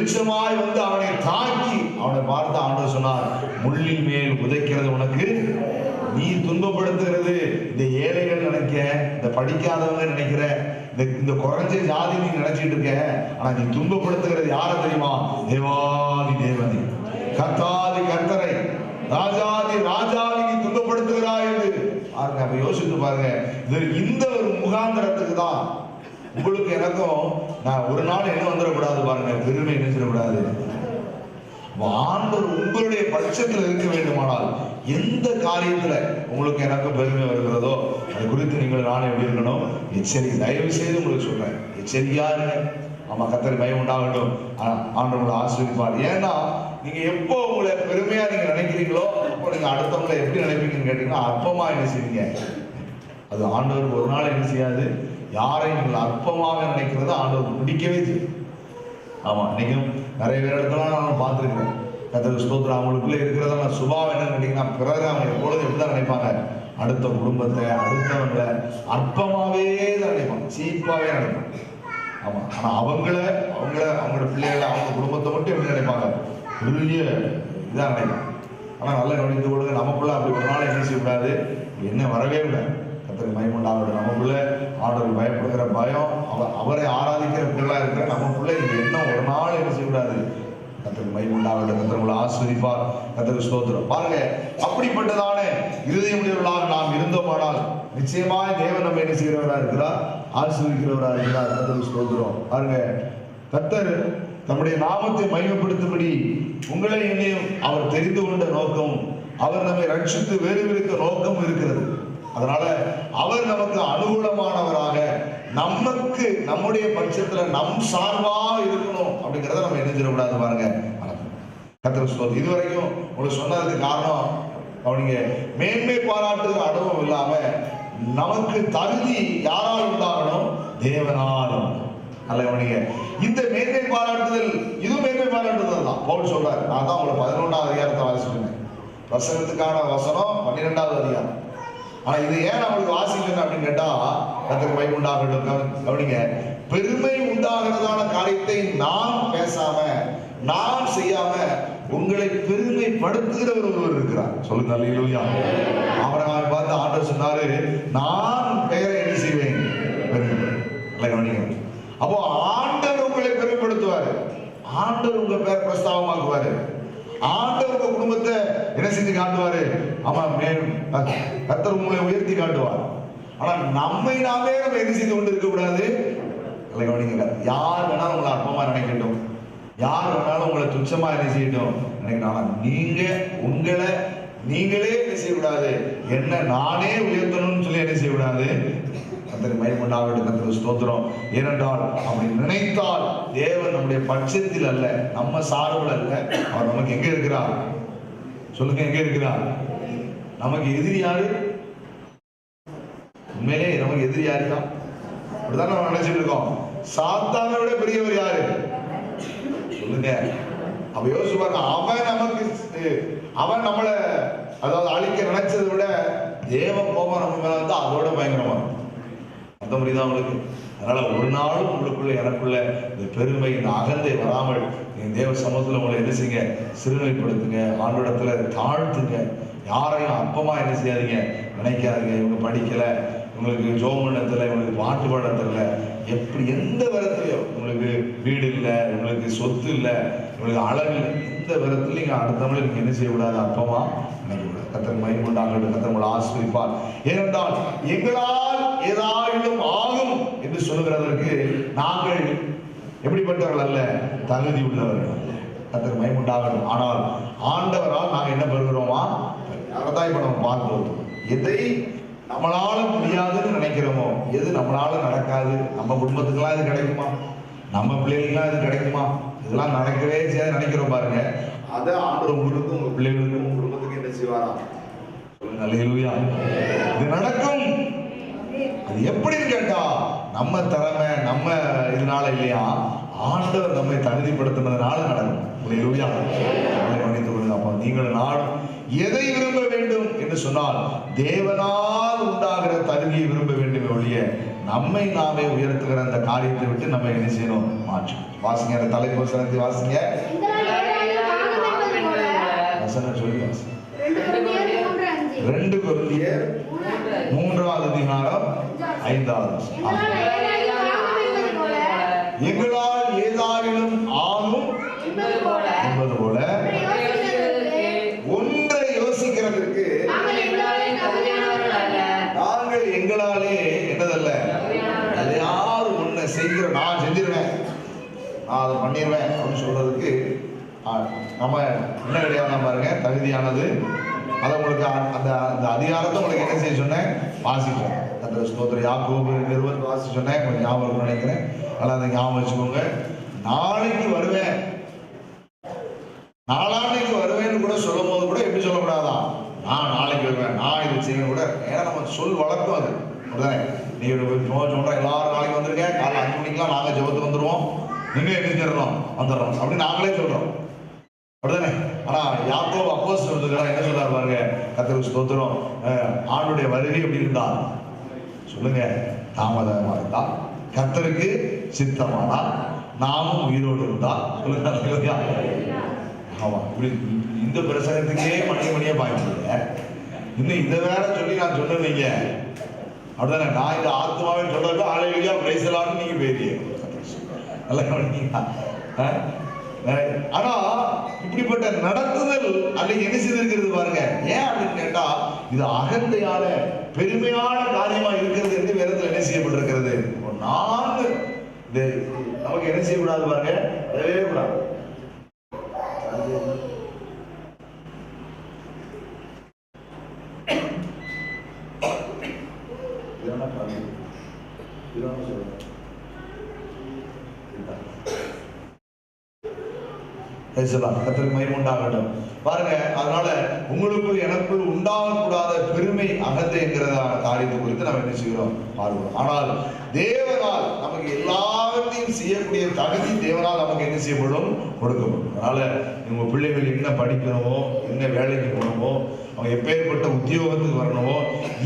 வெளிச்சமாய் வந்து அவனை தாக்கி அவனை பார்த்து ஆண்டவர் சொன்னார் முள்ளின் மேல் உதைக்கிறது உனக்கு நீ துன்பப்படுத்துகிறது. இந்த ஏழைகள் நினைக்க இந்த படிக்காதவங்க நினைக்கிற இந்த இந்த குறைஞ்ச ஜாதி நீ நினைச்சிட்டு இருக்க. ஆனா நீ துன்பப்படுத்துகிறது யார தெரியுமா? தேவாதி தேவதி. கத்தாதி கர்த்தரை. ராஜாதி ராஜாதி நீ துன்பப்படுத்துகிறாய் என்று. பாருங்க அப்ப யோசித்து பாருங்க இது இந்த ஒரு முகாந்திரத்துக்கு தான் உங்களுக்கு எனக்கும் நான் ஒரு நாள் என்ன வந்துடக்கூடாது பாருங்க பெருமை என்ன செய்யக்கூடாது? ஆண்டவர் உங்களுடைய பட்சத்தில் இருக்க வேண்டுமானால் எந்த காரியத்துல உங்களுக்கு எனக்கு பெருமை வருகிறதோ அது குறித்து நீங்கள் நானே எப்படி இருக்கணும்? எச்சரி தயவு செய்து உங்களுக்கு சொல்றேன். எச்சரிக்கையா இருங்க. ஆமா கத்தரி பயம் உண்டாகட்டும். ஆண்டவங்களை ஆண்டவர் உங்களை ஆசிரியப்பார் ஏன்னா நீங்க எப்போ உங்களை பெருமையா நீங்க நினைக்கிறீங்களோ அப்போ நீங்க அடுத்தவங்களை எப்படி நினைப்பீங்கன்னு கேட்டீங்கன்னா அற்பமா என்ன செய்வீங்க? அது ஆண்டவர் ஒரு நாள் என்ன செய்யாது? யாரை நீங்கள் அற்பமாக நினைக்கிறத ஆண்டவர் பிடிக்கவே செய்யும். ஆமாம் இன்னைக்கும் நிறைய பேர் இடத்துல நான் பார்த்துருக்கிறேன். கத்திர ஸ்தோத்திரம். அவங்களுக்குள்ளே இருக்கிறத நான் சுபாவம் என்ன நினைக்கிறேன் பிறகு அவங்க எப்பொழுது எப்படி தான் நினைப்பாங்க. அடுத்த குடும்பத்தை அடுத்தவங்களை அற்பமாகவே தான் நினைப்பாங்க. சீப்பாகவே நினைப்பாங்க. ஆமாம் ஆனால் அவங்கள அவங்கள அவங்களோட பிள்ளைகளை அவங்க குடும்பத்தை மட்டும் எப்படி நினைப்பாங்க? பெரிய இதாக நினைப்பாங்க. ஆனால் நல்லா கவனித்து கொடுங்க நமக்குள்ள அப்படி ஒரு நாள் என்ன செய்யக்கூடாது? என்ன வரவே இல்லை கத்தருக்கு பயமுண்டாகட்டும் நமக்குள்ள ஆண்டவர் பயப்படுகிற பயம் அவர் அவரை ஆராதிக்கிற பிள்ளை இருக்கிற நமக்குள்ள இந்த எண்ணம் ஒரு நாள் என்ன செய்யக்கூடாது? கத்தருக்கு பயமுண்டாகட்டும் கத்தர் ஆஸ்வதிப்பார் கத்தருக்கு ஸ்தோத்திரம். பாருங்க அப்படிப்பட்டதான இருதயமுடையவர்களாக நாம் இருந்தோமானால் நிச்சயமாய் தேவன் நம்ம என்ன செய்கிறவரா இருக்கிறார்? ஆசீர்வதிக்கிறவரா இருக்கிறார். கத்தருக்கு ஸ்தோத்திரம். பாருங்க கத்தர் தம்முடைய நாமத்தை மையப்படுத்தும்படி உங்களை என்னையும் அவர் தெரிந்து கொண்ட நோக்கம் அவர் நம்மை ரட்சித்து வேறு விருக்க நோக்கம் இருக்கிறது. அதனால அவர் நமக்கு அனுகூலமானவராக நமக்கு நம்முடைய பட்சத்துல நம் சார்பா இருக்கணும் அப்படிங்கிறத நம்ம என்ன பாருங்க. கத்திர ஸ்தோத்திரம். இதுவரைக்கும் உங்களுக்கு சொன்னதுக்கு காரணம் அவனுங்க மேன்மை பாராட்டுகிற அனுபவம் இல்லாம நமக்கு தகுதி யாரால் உண்டாகணும்? தேவனாலும் அல்ல அவனுங்க இந்த மேன்மை பாராட்டுதல் இது மேன்மை பாராட்டுதல் தான். பவுல் சொல்றாரு. நான் தான் உங்களை பதினொன்றாவது அதிகாரத்தை வாசிச்சிருந்தேன். வசனத்துக்கான வசனம் பன்னிரெண்டாவது அதிகாரம். ஆனா இது ஏன் நம்மளுக்கு வாசிக்கணும் அப்படின்னு கேட்டா கத்திர பயம் உண்டாகட்டும். கவனிங்க. பெருமை உண்டாகிறதான காரியத்தை நாம் பேசாம நாம் செய்யாம உங்களை பெருமைப்படுத்துகிறவர் ஒருவர் இருக்கிறார். சொல்லுங்க அல்லேலூயா அவரை பார்த்து ஆண்டவர் சொன்னாரு நான் பெயரை என்ன செய்வேன்? பெருமை. கவனிங்க. அப்போ ஆண்டவர் உங்களை பெருமைப்படுத்துவார். ஆண்டவர் உங்க பெயர் பிரஸ்தாபமாக்குவாரு. ஆண்டவர் உங்க குடும்பத்தை என்ன செஞ்சு காட்டுவாரு? ஆமா மேல் கத்தர் உங்களை உயர்த்தி காட்டுவார். ஆனா நம்மை நாமே நம்ம என்ன செய்து கொண்டு இருக்க கூடாது கவனிங்க யார் வேணாலும் உங்களை அற்பமா நினைக்கட்டும். யார் வேணாலும் உங்களை துச்சமா என்ன செய்யட்டும்? நினைக்கணும் ஆனா நீங்க உங்களை நீங்களே என்ன செய்யக்கூடாது? என்ன நானே உயர்த்தணும்னு சொல்லி என்ன செய்யக்கூடாது? கத்தரை மயமுண்டாகட்டும் கத்தர் ஸ்தோத்திரம். ஏனென்றால் அப்படி நினைத்தால் தேவன் நம்முடைய பட்சத்தில் அல்ல நம்ம சார்பில் அல்ல. அவர் நமக்கு எங்க இருக்கிறார்? சொல்லுங்க எங்க இருக்கிறார் நமக்கு எதிரி யாரு? உண்மையிலே நமக்கு எதிரி யாரு தான்? அப்படிதான் நம்ம நினைச்சிட்டு இருக்கோம். சாத்தானை விட பெரியவர் யாரு? சொல்லுங்க. அப்ப யோசிச்சு பாருங்க அவன் நமக்கு அவன் நம்மள அதாவது அழிக்க நினைச்சதை விட தேவ கோபம் நம்ம மேல வந்து அதோட பயங்கரமா இருக்கும். அந்த தான் உங்களுக்கு அதனால் ஒரு நாளும் உங்களுக்குள்ள எனக்குள்ள இந்த பெருமை இந்த அகந்தை வராமல் என் தேவ சமூகத்தில் உங்களை என்ன செய்யுங்க? சிறுமைப்படுத்துங்க. ஆண்டோடத்துல தாழ்த்துங்க. யாரையும் அப்பமாக என்ன செய்யாதீங்க? நினைக்காதீங்க. இவங்க படிக்கலை. உங்களுக்கு ஜோமனத்துல உங்களுக்கு பாட்டு பாட தெரியல. எப்படி எந்த விதத்துலையோ. உங்களுக்கு வீடு இல்லை. உங்களுக்கு சொத்து இல்லை. உங்களுக்கு அளவு இல்லை. எந்த விதத்துலையும் நீங்கள் அடுத்தவங்களை நீங்கள் என்ன செய்யக்கூடாது? அற்பமா நினைக்கக்கூடாது. கத்தன் மயமுண்டாங்கட்டும் கத்தன் உங்களை ஆசிரிப்பார் ஏனென்றால் எங்களால் ஏதாயிலும் ஆகும் என்று சொல்லுகிறதற்கு நாங்கள் எப்படிப்பட்டவர்கள் அல்ல தகுதி உள்ளவர்கள் அல்ல. கத்தர் மயமுண்டாகட்டும் ஆனால் ஆண்டவரால் நாங்கள் என்ன பெறுகிறோமா? அதான் இப்போ நம்ம பார்க்கிறோம் எதை நம்மளால முடியாதுன்னு நினைக்கிறோமோ எது நம்மளால நடக்காது? நம்ம குடும்பத்துக்கெல்லாம் இது கிடைக்குமா? நம்ம பிள்ளைகளுக்கெல்லாம் இது கிடைக்குமா? இதெல்லாம் நடக்கவே செய்யாது நினைக்கிறோம் பாருங்க. அதை ஆண்டவர் உங்களுக்கும் உங்க பிள்ளைகளுக்கும் உங்க குடும்பத்துக்கு என்ன செய்வாராம் சொல்லுங்க அல்லேலூயா இது நடக்கும். அது எப்படின்னு கேட்டா நம்ம திறமை நம்ம இதனால இல்லையா? ஆண்டவர் நம்மை தகுதிப்படுத்தினதுனால நடக்கும். கவனித்துக் கொள்ளுங்க அப்போ. நீங்கள் நாடும் எதை விரும்ப வேண்டும் என்று சொன்னால் தேவனால் உண்டாகிற தகுதியை விரும்ப வேண்டும் ஒழிய நம்மை நாமே உயர்த்துகிற அந்த காரியத்தை விட்டு நம்ம என்ன செய்யணும்? மாற்றும் வாசிங்க அந்த தலைப்பு வசனத்தை வாசிங்க. வசனம் சொல்லி வாசிங்க ரெண்டு கொரிந்தியர் மூன்றாவது அதிகாரம் ஐந்தாவது. எங்களால் ஏதாகிலும் ஆகும் என்பது போல. ஒன்றை யோசிக்கிறதற்கு நாங்கள் எங்களாலே என்னதல்ல எதையாவது ஒண்ணு செய்கிற நான் செஞ்சிருவேன். நான் அதை பண்ணிடுவேன் அப்படின்னு சொல்றதுக்கு நம்ம என்ன கிடையாது பாருங்க தகுதியானது அதை உங்களுக்கு அந்த அந்த அதிகாரத்தை உங்களுக்கு என்ன செய்ய சொன்னேன்? வாசிப்போம். அந்த ஸ்தோத்திர யாக்கோபு நிறுவனம் வாசி சொன்னேன். கொஞ்சம் ஞாபகம் நினைக்கிறேன். அதெல்லாம் அதை ஞாபகம் வச்சுக்கோங்க. நாளைக்கு வருவேன். நாளான்னைக்கு வருவேன்னு கூட சொல்லும் போது கூட எப்படி சொல்லக்கூடாதான் நான் நாளைக்கு வருவேன். நான் இதை செய்வேன் கூட. ஏன்னா நம்ம சொல் வளர்க்கும் அது. அப்படிதானே நீ சும்மா சொல்ற எல்லாரும் நாளைக்கு வந்துருங்க. காலைல அஞ்சு மணிக்கெல்லாம் நாங்க ஜபத்துக்கு வந்துருவோம். நீங்க என்ன வந்துடுறோம். அப்படின்னு நாங்களே சொல்றோம். அப்படிதானே ஆனா யாக்கோ அப்போஸ் சொல்லுகிறார் என்ன சொல்றாரு பாருங்க? கத்தருக்கு ஸ்தோத்திரம். ஆணுடைய வருகை எப்படி இருந்தா? சொல்லுங்க. தாமதமா இருந்தா? கத்தருக்கு சித்தமானா? நாமும் உயிரோடு இருந்தா? சொல்லுங்க. ஆமா இப்படி இந்த பிரசங்கத்துக்கே மணி மணியே பாய்ச்சிங்க இன்னும் இதை வேற சொல்லி நான் சொன்னீங்க அப்படிதானே? நான் இந்த ஆத்மாவை சொல்றது ஆலையிலேயே பிரைசலான்னு நீங்க போயிருக்கீங்க நல்லா கவனிக்கீங்களா? ஆனா இப்படிப்பட்ட நடத்துதல் அல்ல என்ன செய்திருக்கிறது பாருங்க. ஏன் அப்படின்னு கேட்டா இது அகந்தையான பெருமையான காரியமா இருக்கிறது என்று வேதத்தில் என்ன செய்யப்பட்டிருக்கிறது? ஒரு நான்கு நமக்கு என்ன செய்யக்கூடாது பாருங்க? வரவே கூடாது இதெல்லாம் பாருங்க. இதெல்லாம் சொல்லுங்க. இதுதான். பேசலாம். கத்திற்கு மயம் உண்டாகட்டும். பாருங்க அதனால உங்களுக்குள் எனக்குள் உண்டாகக்கூடாத பெருமை அகந்தைங்கிறதான காரியத்தை குறித்து நம்ம என்ன செய்கிறோம்? பார்க்கிறோம். ஆனால் தேவனால் நமக்கு எல்லாவற்றையும் செய்யக்கூடிய தகுதி தேவனால் நமக்கு என்ன செய்யப்படும்? கொடுக்கப்படும். அதனால உங்க பிள்ளைகள் என்ன படிக்கணுமோ என்ன வேலைக்கு போகணுமோ அவங்க எப்பேற்பட்ட உத்தியோகத்துக்கு வரணுமோ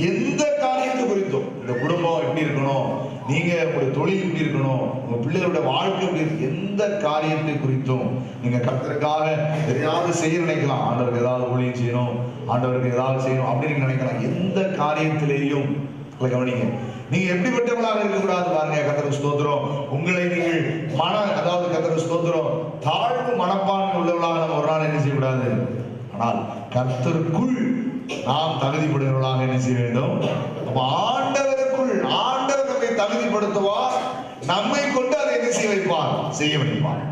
எந்த காரியத்தை குறித்தும் இந்த குடும்பம் எப்படி இருக்கணும் நீங்க உங்களுடைய தொழில் எப்படி இருக்கணும்? உங்க பிள்ளைகளோட வாழ்க்கை எப்படி இருக்கு? எந்த காரியத்தை குறித்தும் நீங்க கருத்தருக்காக எதையாவது செய்ய நினைக்கலாம். ஆண்டவருக்கு ஏதாவது ஊழியம் செய்யணும். ஆண்டவருக்கு ஏதாவது செய்யணும் அப்படின்னு நீங்க நினைக்கலாம். எந்த காரியத்திலேயும் உங்களை கவனிங்க. நீங்க எப்படிப்பட்டவங்களாக இருக்கக்கூடாது பாருங்க. கத்தருக்கு ஸ்தோத்திரம். உங்களை நீங்கள் மன அதாவது கத்தருக்கு ஸ்தோத்திரம். தாழ்வு மனப்பான்மை உள்ளவர்களாக நம்ம ஒரு நாள் என்ன செய்யக்கூடாது? ஆனால் கர்த்தருக்குள் நாம் தகுதிப்படுகிறவர்களாக என்ன செய்ய வேண்டும்? அப்ப ஆண்ட தகுதிப்படுத்துவார் நம்மை கொண்டு அதை என்ன செய்ய வைப்பார்? செய்ய வைப்பார்.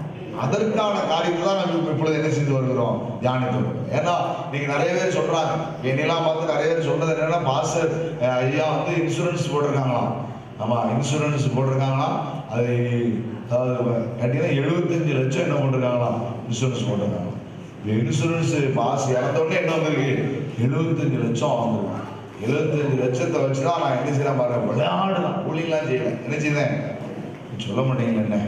அதற்கான காரியத்தை தான் நம்ம இப்பொழுது என்ன செய்து வருகிறோம்? தியானித்து வருகிறோம். ஏன்னா நீங்க நிறைய பேர் சொல்றாங்க. என்னெல்லாம் பார்த்து நிறைய பேர் சொல்றது என்னன்னா பாஸ்டர் ஐயா வந்து இன்சூரன்ஸ் போட்டிருக்காங்களாம். ஆமா இன்சூரன்ஸ் போட்டிருக்காங்களாம். அது அதாவது கட்டினா எழுபத்தஞ்சு லட்சம் என்ன போட்டிருக்காங்களாம் இன்சூரன்ஸ் போட்டிருக்காங்க இன்சூரன்ஸ் பாஸ் இறந்த உடனே என்ன வந்திருக்கு? எழுபத்தஞ்சு லட்சம் வந்திருக்காங்க எழுபத்தஞ்சு லட்சத்தை வச்சுதான் நான் என்ன செய்யறேன் பாருங்க விளையாடுதான் கூலிங்லாம் செய்யல என்ன செய்தேன் சொல்ல மாட்டீங்களா என்ன?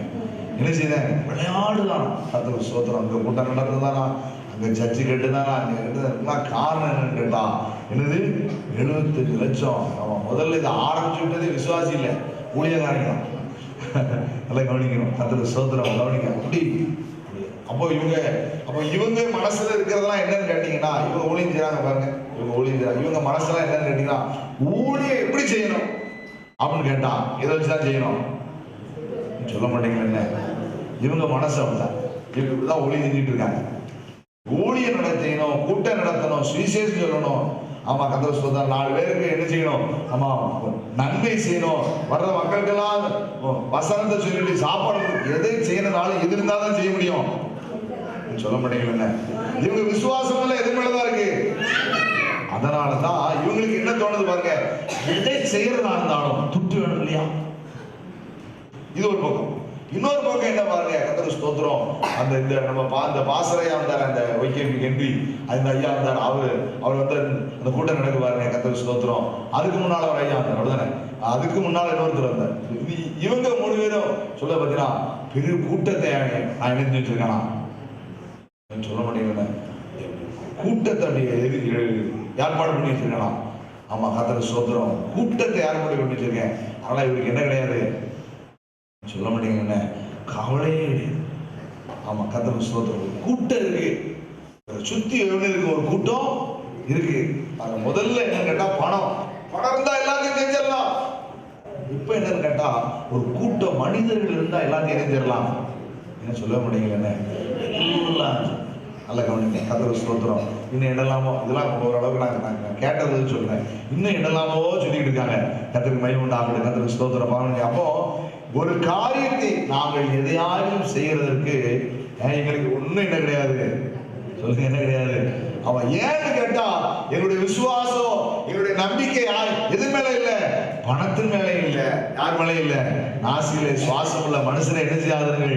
என்ன செய்தேன் விளையாடுதான் கத்தர் சோத்திரம். அங்க கூட்டம் நடந்ததானா அங்க சர்ச்சு கட்டுதானா? அங்க இருந்ததுலாம் காரணம் என்னன்னு கேட்டா என்னது? எழுபத்தஞ்சு லட்சம். அவன் முதல்ல இதை ஆரம்பிச்சு விட்டதே விசுவாசி இல்லை ஊழியக்காரங்க நல்லா கவனிக்கணும். கத்தர் சோத்திரம். கவனிக்க அப்படி அப்போ இவங்க அப்போ இவங்க மனசுல இருக்கிறதெல்லாம் என்னன்னு கேட்டீங்கன்னா இவங்க ஊழியம் செய்யறாங்க பாருங்க. இவங்க ஊழியம் செய்யறாங்க இவங்க மனசுலாம் என்னன்னு கேட்டீங்கன்னா ஊழியம் எப்படி செய்யணும்? அப்படின்னு கேட்டா இதை வச்சுதான் செய்யணும்? சொல்ல மாட்டீங்களா என்ன? இவங்க மனசு அப்படிதான். இவங்க இப்படிதான் ஊழியம் செஞ்சுட்டு இருக்காங்க. ஊழியம் நடத்தணும் கூட்டம் நடத்தணும் சுவிசேஷம் சொல்லணும். ஆமா கத்தர் சொல்றார் நாலு பேருக்கு என்ன செய்யணும்? ஆமா நன்மை செய்யணும். வர்ற மக்களுக்கெல்லாம் வசனத்தை சொல்லிட்டு சாப்பாடு எதை செய்யணும்னாலும் எது இருந்தாலும் செய்ய முடியும். சொல்ல மாட்டீங்களா இவங்க விசுவாசம் எல்லாம் எது மேலதான் இருக்கு. அதனாலதான் இவங்களுக்கு என்ன தோணுது பாருங்க? எதை செய்யறதா இருந்தாலும் துட்டு வேணும் இல்லையா? இது ஒரு பக்கம். இன்னொரு பக்கம் என்ன பாருங்க? கத்திர ஸ்தோத்திரம். அந்த இந்த நம்ம பா அந்த பாசறையா இருந்தார் அந்த வைக்கம் ஹென்றி அந்த ஐயா இருந்தார் அவரு. அவர் வந்து அந்த கூட்டம் நடக்கு பாருங்க கத்திர ஸ்தோத்திரம். அதுக்கு முன்னால ஒரு ஐயா இருந்தார் அவ்வளவுதானே? அதுக்கு முன்னால இன்னொருத்தர் வந்தார். இவங்க மூணு பேரும் சொல்ல பார்த்தீங்கன்னா பெரிய கூட்டத்தை நான் இணைந்து வச்சிருக்கேனா சொல்ல மாட்டேங்கிறேன் கூட்டத்தை அப்படியே எது- ஏற்பாடு பண்ணி வச்சிருக்கலாம். ஆமா கத்தர் சோத்திரம் கூட்டத்தை ஏற்பாடு பண்ணி வச்சிருக்கேன்? ஆனா இவருக்கு என்ன கிடையாது. சொல்ல மாட்டீங்க கவலையே கிடையாது. ஆமா கத்திர ஸ்தோத்திரம். கூட்டம் இருக்கு. இவரை சுத்தி இருக்கு ஒரு கூட்டம் இருக்கு. அது முதல்ல என்னன்னு கேட்டா பணம். பணம் இருந்தா எல்லாத்தையும் தெரிஞ்சிடலாம். இப்போ என்னன்னு கேட்டா ஒரு கூட்டம் மனிதர்கள் இருந்தா எல்லாத்தையும் செஞ்சிடலாம் என்ன சொல்ல முடியல என்ன நல்ல கவனிங்க. கத்தர் ஸ்தோத்திரம் இன்னும் இடலாமோ இதெல்லாம் ஓரளவுக்கு நாங்கள் நாங்கள் கேட்டது சொல்கிறேன் இன்னும் இடலாமோ சொல்லிட்டு இருக்காங்க. கத்தருக்கு மயம் உண்டாகட்டும். கத்தருக்கு ஸ்தோத்திரம். பாருங்க. அப்போ ஒரு காரியத்தை நாங்கள் எதையாயும் செய்யறதற்கு எங்களுக்கு ஒண்ணும் என்ன கிடையாது. சொல்லுங்க என்ன கிடையாது. அவன் ஏன்னு கேட்டா எங்களுடைய விசுவாசம் எங்களுடைய நம்பிக்கை யார்? எது மேல இல்ல? பணத்தின் மேல இல்ல. யார் மேல இல்ல? நாசியில சுவாசம் உள்ள மனுஷனை என்ன செய்யாதீர்கள்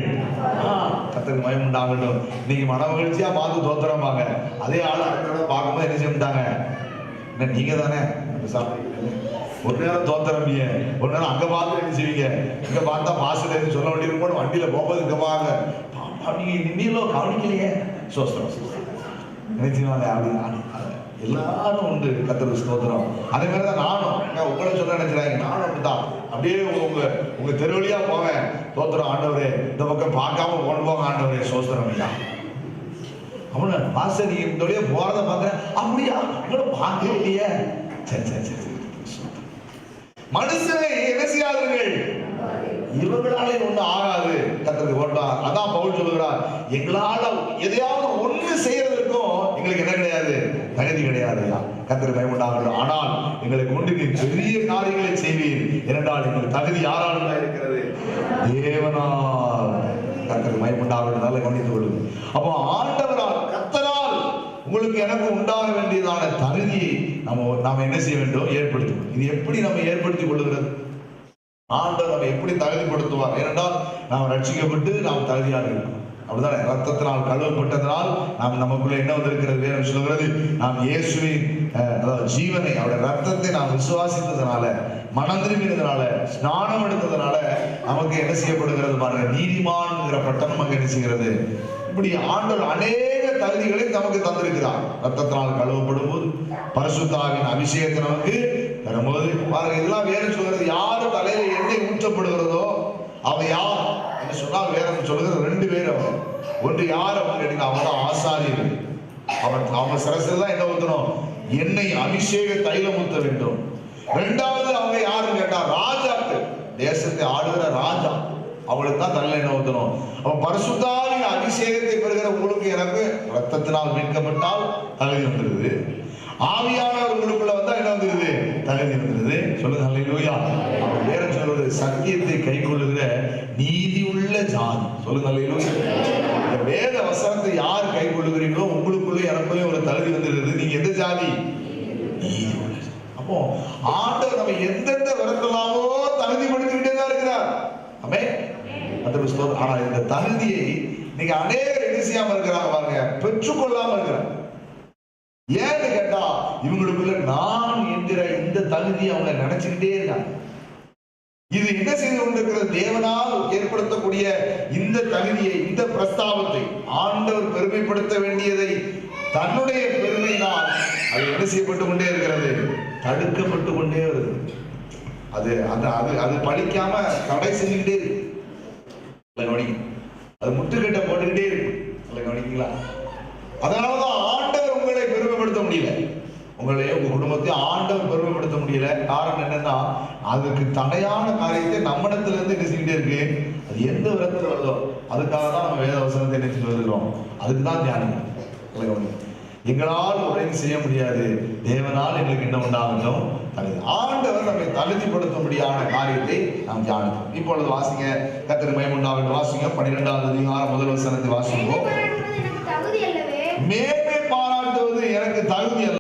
எனக்கு மயம் உண்டாகட்டும். இன்னைக்கு மன மகிழ்ச்சியா பார்த்து தோத்துறம்பாங்க. அதே ஆள் அடுத்த பார்க்கும்போது என்ன செய்ய என்ன நீங்க தானே ஒரு நேரம் தோத்துறீங்க ஒரு நேரம் அங்க பார்த்து என்ன செய்வீங்க? இங்க பார்த்தா பாசுலேருந்து சொல்ல வேண்டியிருக்கும் வண்டியில போகும்போது இங்க வாங்க பாப்பா நீங்க நின்னீங்களோ கவனிக்கலையே. சோஸ்திரம் சோஸ்திரம் என்ன எல்லாரும் உண்டு. கத்திர ஸ்தோத்திரம் அதே மாதிரி தான் நானும் உங்களை சொல்ல நினைக்கிறாங்க நானும் அப்படிதான் அப்படியே உங்க உங்க தெருவழியா தெரு வழியா போவேன். தோத்திரம் ஆண்டவரே. இந்த பக்கம் பார்க்காம கொண்டு ஆண்டவரே சோஸ்திரம் ஐயா அவன மாஸ்டர் நீ இந்த வழியே போறத பாக்குறேன் அப்படியா? உங்களை பார்க்கவே இல்லையே. சரி சரி சரி மனுஷனை என்ன செய்யாதீர்கள் இவர்களாலே ஒண்ணு ஆகாது. கத்தருக்கு ஓட்டார் அதான் பவுல் சொல்லுகிறார் எங்களால எதையாவது ஒண்ணு செய்யறதுக்கும் எங்களுக்கு என்ன கிடையாது? தகுதி கிடையாது. கத்தருக்கு பயமுண்டாகட்டும். ஆனால் எங்களை கொண்டு நீ பெரிய காரியங்களை செய்வீர். ஏனென்றால் எங்களுக்கு தகுதி யாராலும் தான் இருக்கிறது. தேவனால். கத்தர் பயமுண்டாகட்டும் கவனித்துக் கொள்ளுங்க அப்போ ஆண்டவரால் கத்தரால் உங்களுக்கு எனக்கு உண்டாக வேண்டியதான தகுதியை நம்ம நாம் என்ன செய்ய வேண்டும்? ஏற்படுத்தும் இது எப்படி நம்ம ஏற்படுத்திக் கொள்ளுகிறது? ஆண்டவர் நம்ம எப்படி தகுதிப்படுத்துவார்? ஏனென்றால் நாம் ரட்சிக்கப்பட்டு நாம் தகுதியாக இருக்கோம். அப்படிதான் ரத்தத்தினால் கழுவப்பட்டதனால் நாம் நமக்குள்ள என்ன வந்திருக்கிறது? வேறு சொல்கிறது நாம் இயேசுவின் அதாவது ஜீவனை அவருடைய ரத்தத்தை நாம் விசுவாசித்ததுனால மனம் திரும்பினதுனால ஸ்நானம் எடுத்ததுனால நமக்கு என்ன செய்யப்படுகிறது பாருங்க நீதிமான்ங்கிற பட்டம் நமக்கு என்ன செய்கிறது? இப்படி ஆண்டவர் அநேக தகுதிகளை நமக்கு தந்திருக்கிறார். ரத்தத்தினால் கழுவப்படும் போது பரிசுத்தாவின் அபிஷேகத்தை நமக்கு தரும்போது பாருங்க இதெல்லாம் வேற சொல்கிறது யாரு தலையில எண்ணெய் ஊற்றப்படுகிறதோ அவ யார்? என்று சொன்னால் வேற சொல்லுகிறது ரெண்டு பேர் அவன் ஒன்று யார் அப்படின்னு கேட்டீங்கன்னா அவன் தான் ஆசாரியர் அவன் அவங்க சிரசில் தான் என்ன ஊற்றணும் என்னை அபிஷேக தைலம் ஊத்த வேண்டும். ரெண்டாவது அவங்க யாருன்னு கேட்டா ராஜாக்கள் தேசத்தை ஆளுகிற ராஜா. அவளுக்கு தான் தலையில என்ன ஊத்தணும் அப்ப பரிசுத்தாவின் அபிஷேகத்தை பெறுகிற உங்களுக்கு எனக்கு ரத்தத்தினால் மீட்கப்பட்டால் தகுதி வந்துருது ஆவியானவர் உங்களுக்குள்ள வந்தா என்ன வந்துருது தகுதி வந்துருது சொல்லுங்க அல்லையா அவர் வேற சொல்றது சத்தியத்தை கை கொள்ளுகிற நீதி உள்ள ஜாதி. சொல்லுங்க அல்லையா இந்த வேத வசனத்தை யார் கை கொள்ளுகிறீங்களோ உங்களுக்குள்ள இறப்பதே ஒரு தகுதி வந்துடுறது நீங்க எந்த ஜாதி? அப்போ ஆண்டவர் நம்ம எந்தெந்த விரட்டலாமோ தகுதிப்படுத்திக்கிட்டே தான் இருக்கிறார். அமே அந்த ஆனா இந்த தகுதியை நீங்க அநேகர் என்ன செய்யாம இருக்கிறாங்க பாருங்க. பெற்றுக்கொள்ளாம இருக்கிறாங்க. ஏன்னு கேட்டா இவங்களுக்குள்ள நான் என்கிற இந்த தகுதியை அவங்க நினைச்சுக்கிட்டே இருக்காங்க. இது என்ன செய்து கொண்டிருக்கிறது? தேவனால் ஏற்படுத்தக்கூடிய இந்த தகுதியை இந்த பிரஸ்தாபத்தை ஆண்டவர் பெருமைப்படுத்த வேண்டியதை தன்னுடைய பெருமையினால் அது என்ன செய்யப்பட்டு கொண்டே இருக்கிறது? தடுக்கப்பட்டு கொண்டே வருது. அது அந்த அது அது படிக்காம தடை செஞ்சுக்கிட்டே இருக்கு. கவனிங்க. அது முட்டுக்கட்டை போட்டுக்கிட்டே இருக்கு. நல்லா அதனாலதான் ஆண்டவர் உங்களை பெருமைப்படுத்த முடியல. உங்களையும் உங்க குடும்பத்தையும் ஆண்டவர் பெருமைப்படுத்த முடியல. காரணம் என்னன்னா அதுக்கு தடையான காரியத்தை நம்மிடத்துல இருந்து என்ன செஞ்சுட்டே இருக்கு. அது எந்த விதத்துல வருதோ அதுக்காக தான் நம்ம வேத வசனத்தை என்ன செஞ்சு வருகிறோம். அதுக்கு தான் கவனிங்க. எங்களால் உதவி செய்ய முடியாது. தேவனால் எங்களுக்கு என்ன உண்டாகட்டும் தகுதி. ஆண்டவர் நம்மை தகுதிப்படுத்தும்படியான காரியத்தை நாம் தியானிப்போம். இப்பொழுது வாசிங்க. கத்திர மயம் உண்டாகட்டும். வாசிங்க. பன்னிரெண்டாவது அதிகாரம் முதல் வசனத்தை வாசிப்போம். மேன்மை